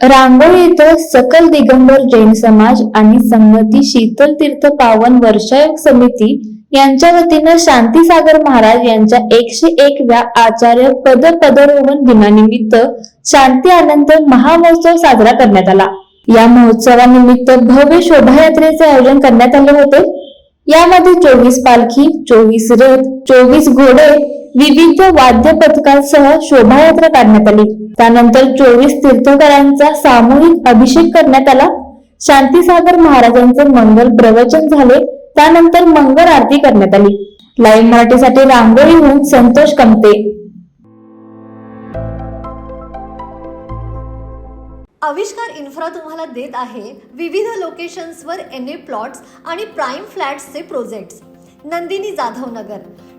रांगोळी इथं सकल दिगंबर जैन समाज आणि संगती शीतल तीर्थ पावन वर्षायोग समिती यांच्या वतीनं शांतीसागर महाराज यांच्या एकशे एकव्या आचार्य पद पदरोहण दिनानिमित्त शांती आनंद महामहोत्सव साजरा करण्यात आला. या महोत्सवानिमित्त भव्य शोभायात्रेचे आयोजन करण्यात आले होते. यामध्ये चोवीस पालखी चोवीस रथ चोवीस घोडे विविध वाद्य पथकांसह शोभायात्रा काढण्यात आली. त्यानंतर चोवीस तीर्थकरांचा सामूहिक अभिषेक करण्यात आला. शांतीसागर महाराजांचे मंगल प्रवचन झाले. त्यानंतर मंगल आरती करण्यात आली. लाईव्ह मराठीसाठी रांगोळीहून संतोष कमते. आविष्कार इन्फ्रा तुम्हाला देत आहे विविध लोकेशन्सवर एन ए प्लॉट्स आणि प्राईम फ्लॅट्सचे प्रोजेक्ट्स. नंदिनी जाधव नगर